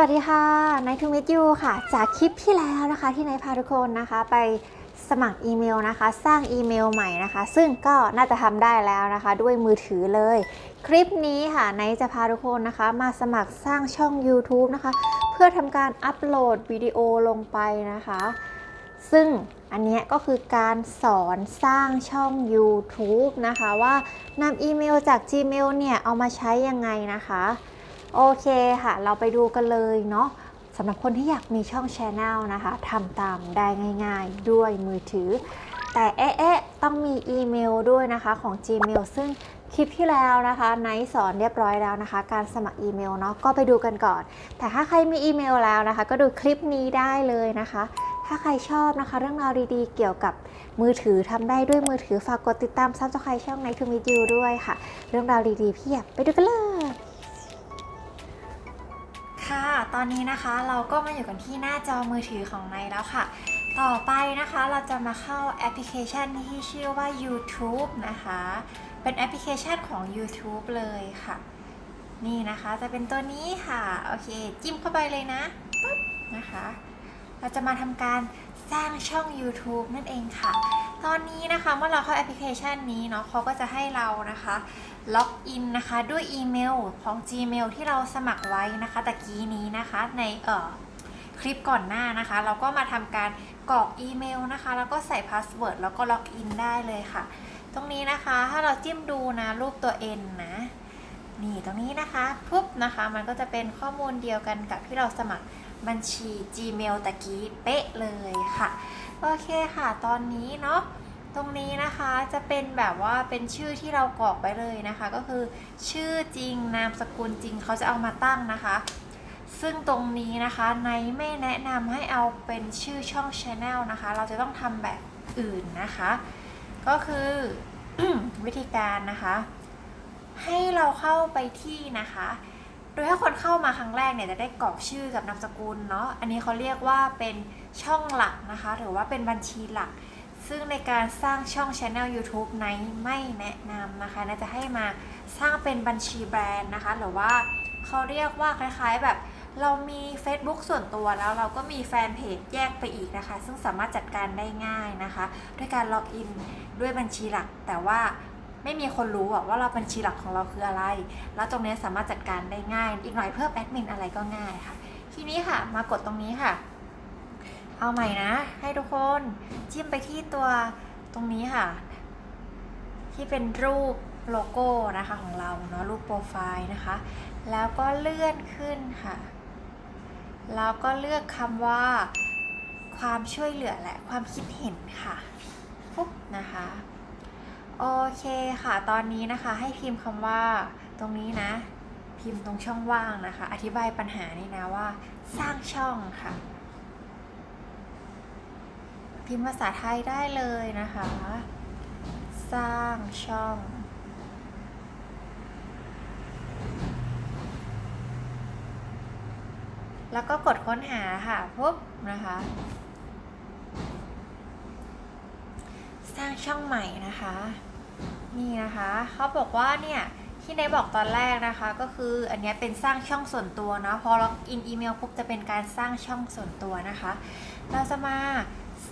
วัสดีค่ะนายทูมิทยูค่ะ จากคลิปที่แล้วนะคะที่นายพาทุกคนนะคะไปสมัครอีเมลนะคะ สร้างอีเมลใหม่นะคะ ซึ่งก็น่าจะทำได้แล้วนะคะ ด้วยมือถือเลย คลิปนี้ค่ะนายจะพาทุกคนนะคะ มาสมัครสร้างช่อง YouTube นะคะ เพื่อทำการอัปโหลดวิดีโอลงไปนะคะ ซึ่งอันนี้ก็คือการสอนสร้างช่อง YouTube นะคะ ว่านำอีเมลจาก Gmail เนี่ยเอามาใช้ยังไงนะคะ โอเคค่ะ เราไปดูกันเลยเนาะสำหรับคนที่อยากมีช่อง Channel นะคะทำตามได้ง่าย ๆ ด้วยมือถือ แต่เอ๊ะเอ๊ะต้องมีอีเมลด้วยนะคะของ Gmail ซึ่งคลิปที่แล้วนะคะไนท์สอนเรียบร้อยแล้วนะคะ การสมัครอีเมลเนาะก็ไปดูกันก่อน แต่ถ้าใครมีอีเมลแล้วนะคะ ก็ดูคลิปนี้ได้เลยนะคะ ถ้าใครชอบนะคะ เรื่องราวดีๆ เกี่ยวกับมือถือทำได้ด้วยมือถือฝากกดติดตามซับสไครต์ช่อง Night to Meet You ด้วยค่ะ เรื่องราวดีๆเพียบไปดูกันเลย อนนี้นะคะเราก็มาอยู่กันที่หน้าจอมือถือของไนแล้วค่ะ ต่อไปนะคะเราจะมาเข้าแอปพลิเคชันที่ชื่อว่า YouTube นะคะ เป็นแอปพลิเคชันของ YouTube เลยค่ะ นี่นะคะจะเป็นตัวนี้ค่ะ โอเค จิ้มเข้าไปเลยนะปั๊บนะคะ เราจะมาทำการสร้างช่อง YouTube นั่นเองค่ะ ตอนนี้นะคะเมื่อเราเข้าแอปพลิเคชันนี้เนาะเขาก็จะให้เรานะคะล็อกอินนะคะด้วยอีเมลของ Gmail ที่เราสมัครไว้นะคะตะกี้นี้นะคะในเอ่อคลิปก่อนหน้านะคะ เราก็มาทำการกรอกอีเมลนะคะ แล้วก็ใส่พาสเวิร์ดแล้วก็ล็อกอินได้เลยค่ะ ตรงนี้นะคะถ้าเราจิ้มดูนะรูปตัว N นะนี่ตรงนี้นะคะปุ๊บนะคะมันก็จะเป็นข้อมูลเดียวกันกับที่เราสมัครบัญชี Gmail ตะกี้เป๊ะเลยค่ะ โอเคค่ะตอนนี้เนาะตรงนี้นะคะจะเป็นแบบว่าเป็นชื่อที่เรากรอกไปเลยนะคะ ก็คือชื่อจริงนามสกุลจริงเขาจะเอามาตั้งนะคะ ซึ่งตรงนี้นะคะในไม่แนะนำให้เอาเป็นชื่อช่อง Channel นะคะ เราจะต้องทำแบบอื่นนะคะ ก็คือวิธีการนะคะ ให้เราเข้าไปที่นะคะ โดยถ้าคนเข้ามาครั้งแรกเนี่ยจะได้กรอกชื่อกับนามสกุลเนาะอันนี้เขาเรียกว่าเป็นช่องหลักนะคะ หรือว่าเป็นบัญชีหลัก ซึ่งในการสร้างช่อง Channel YouTube ในไม่แนะนำนะคะน่าจะให้มาสร้างเป็นบัญชีแบรนด์นะคะ หรือว่าเขาเรียกว่าคล้ายๆแบบเรามี Facebook ส่วนตัวแล้วเราก็มีแฟนเพจแยกไปอีกนะคะ ซึ่งสามารถจัดการได้ง่ายนะคะ ด้วยการล็อกอินด้วยบัญชีหลัก แต่ว่าไม่มีคนรู้ว่าเราบัญชีหลักของเราคืออะไร แล้วตรงนี้สามารถจัดการได้ง่าย อีกหน่อยเพิ่มแอดมินอะไรก็ง่ายค่ะ ทีนี้ค่ะมากดตรงนี้ค่ะ เอาใหม่นะ ให้ทุกคนจิ้มไปที่ตัวตรงนี้ค่ะ ที่เป็นรูปโลโก้นะคะของเราเนาะรูปโปรไฟล์นะคะ แล้วก็เลื่อนขึ้นค่ะ แล้วก็เลือกคำว่าความช่วยเหลือและความคิดเห็นค่ะปุ๊บนะคะโอเคค่ะ ตอนนี้นะคะให้พิมพ์คำว่าตรงนี้นะ พิมพ์ตรงช่องว่างนะคะ อธิบายปัญหานี่นะว่า สร้างช่องค่ะ พิมพ์ภาษาไทยได้เลยนะคะ สร้างช่อง แล้วก็กดค้นหาค่ะปุ๊บนะคะ สร้างช่องใหม่นะคะ นี่นะคะเขาบอกว่าเนี่ยที่ในบอกตอนแรกนะคะก็คืออันนี้เป็นสร้างช่องส่วนตัวเนาะพอล็อกอินอีเมลปุ๊บจะเป็นการสร้างช่องส่วนตัวนะคะ เราจะมา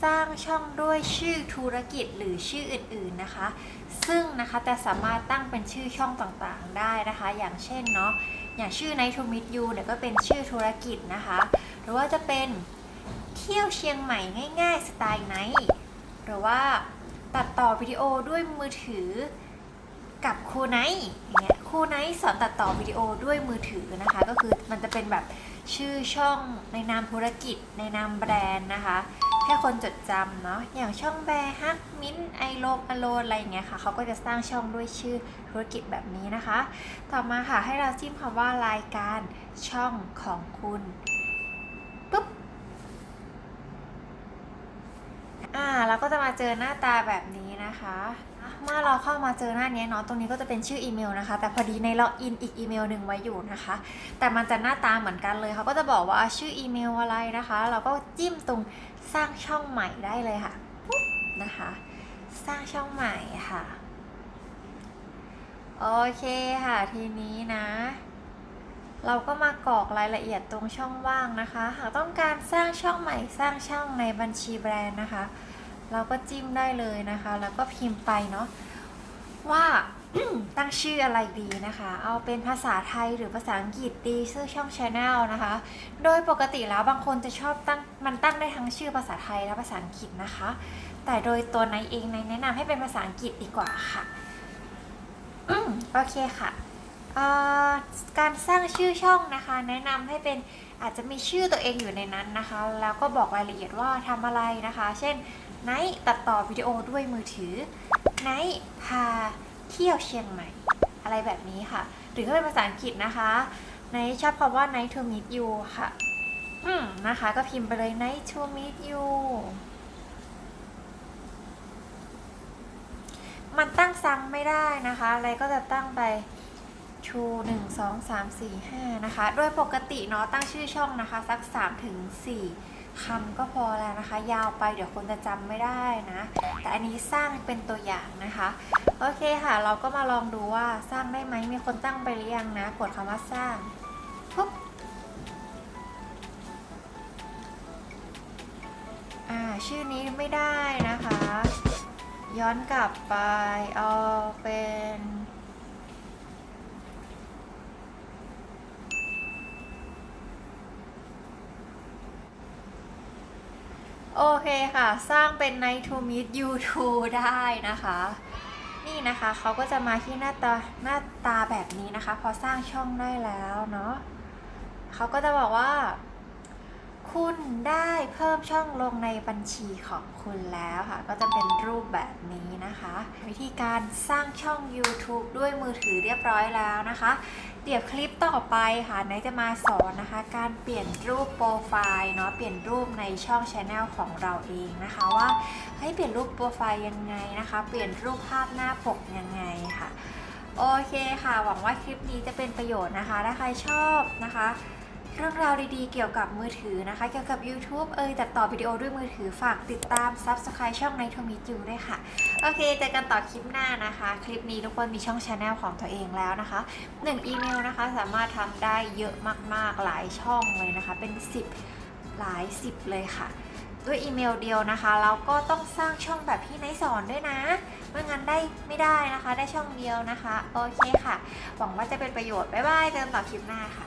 สร้างช่องด้วยชื่อธุรกิจหรือชื่ออื่นๆนะคะ ซึ่งนะคะแต่สามารถตั้งเป็นชื่อช่องต่างๆได้นะคะ อย่างเช่นเนาะอย่างชื่อ Night to Meet You เนี่ยก็เป็นชื่อธุรกิจนะคะ หรือว่าจะเป็นเที่ยวเชียงใหม่ง่ายๆสไตล์ไนท์หรือว่าตัดต่อวิดีโอด้วยมือถือกับครูไนท์อย่างเงี้ย ครูไนท์สอนตัดต่อวิดีโอด้วยมือถือนะคะ ก็คือมันจะเป็นแบบชื่อช่องในนามธุรกิจ ในนามแบรนด์นะคะ ให้คนจดจำเนาะอย่างช่องแบร์ฮักมิ้นไอโลมอโลนอะไรอย่างเงี้ยค่ะเขาก็จะสร้างช่องด้วยชื่อธุรกิจแบบนี้นะคะ ต่อมาค่ะให้เราจิ้มคำว่ารายการช่องของคุณปุ๊บอ่าเราก็จะมาเจอหน้าตาแบบนี้ นะคะ เมื่อเราเข้ามาเจอหน้านี้เนาะตรงนี้ก็จะเป็นชื่ออีเมลนะคะ แต่พอดีในล็อกอินอีกอีเมลหนึ่งไว้อยู่นะคะ แต่มันจะหน้าตาเหมือนกันเลยเขาก็จะบอกว่าชื่ออีเมลอะไรนะคะ เราก็จิ้มตรงสร้างช่องใหม่ได้เลยค่ะนะคะ สร้างช่องใหม่ค่ะโอเคค่ะทีนี้นะ เราก็มากรอกรายละเอียดตรงช่องว่างนะคะ หากต้องการสร้างช่องใหม่สร้างช่องในบัญชีแบรนด์นะคะ เราก็จิ้มได้เลยนะคะ แล้วก็พิมพ์ไปเนาะว่าตั้งชื่ออะไรดีนะคะ เอาเป็นภาษาไทยหรือภาษาอังกฤษดีชื่อช่อง Channel นะคะ โดยปกติแล้วบางคนจะชอบตั้งมันตั้งได้ทั้งชื่อภาษาไทยและภาษาอังกฤษนะคะ แต่โดยตัวนายเองในายแนะนำให้เป็นภาษาอังกฤษดีกว่าค่ะโอเคค่ะการสร้างชื่อช่องนะคะ แนะนำให้เป็นอาจจะมีชื่อตัวเองอยู่ในนั้นนะคะ แล้วก็บอกรายละเอียดว่าทำอะไรนะคะ เช่นไนท์ตัดต่อวิดีโอด้วยมือถือไนท์พาเที่ยวเชียงใหม่ อะไรแบบนี้ค่ะ หรือถ้าเป็นภาษาอังกฤษนะคะไนท์ชอบคำว่า night to meet you ค่ะ อืมนะคะ ก็พิมพ์ไปเลย night to meet you มันตั้งซ้ำไม่ได้นะคะ อะไรก็จะตั้งไปชูหนึ่งสองสามสี่ห้านะคะ โดยปกติเนาะตั้งชื่อช่องนะคะ สักสามถึงสี่ คำก็พอแล้วนะคะ ยาวไปเดี๋ยวคนจะจำไม่ได้นะ แต่อันนี้สร้างเป็นตัวอย่างนะคะ โอเคค่ะ เราก็มาลองดูว่าสร้างได้ไหมมีคนตั้งไปหรือยังนะกดคำว่าสร้างปุ๊บอ่าชื่อนี้ไม่ได้นะคะ ย้อนกลับไปเอาเป็น โอเคค่ะ สร้างเป็น Night to Meet You Too ได้นะคะ นี่นะคะเขาก็จะมาที่หน้าตาหน้าตาแบบนี้นะคะ พอสร้างช่องได้แล้วเนาะเขาก็จะบอกว่า คุณได้เพิ่มช่องลงในบัญชีของคุณแล้วค่ะ ก็จะเป็นรูปแบบนี้นะคะ วิธีการสร้างช่อง YouTube ด้วยมือถือเรียบร้อยแล้วนะคะ เดี๋ยวคลิปต่อไปค่ะไนท์จะมาสอนนะคะ การเปลี่ยนรูปโปรไฟล์เนาะเปลี่ยนรูปในช่อง Channel ของเราเองนะคะว่าให้เปลี่ยนรูปโปรไฟล์ยังไงนะคะ เปลี่ยนรูปภาพหน้าปกยังไงค่ะโอเคค่ะ หวังว่าคลิปนี้จะเป็นประโยชน์นะคะถ้าใครชอบนะคะ เรื่องราวดีๆเกี่ยวกับมือถือนะคะ เกี่ยวกับ YouTube เอยตัดต่อวิดีโอด้วยมือถือฝากติดตาม Subscribe ช่องในทมิจูด้วยค่ะ โอเคเจอกันต่อคลิปหน้านะคะ คลิปนี้ทุกคนมีช่อง Channel ของตัวเองแล้วนะคะ 1 อีเมลนะคะสามารถทำได้เยอะมากๆหลายช่องเลยนะคะ เป็น 10 หลาย 10 เลยค่ะ ด้วยอีเมลเดียวนะคะเราก็ต้องสร้างช่องแบบที่ไนท์สอนด้วยนะไม่งั้นได้ไม่ได้นะคะ ได้ช่องเดียวนะคะ โอเคค่ะ หวังว่าจะเป็นประโยชน์ บ๊ายบายเจอกันต่อคลิปหน้าค่ะ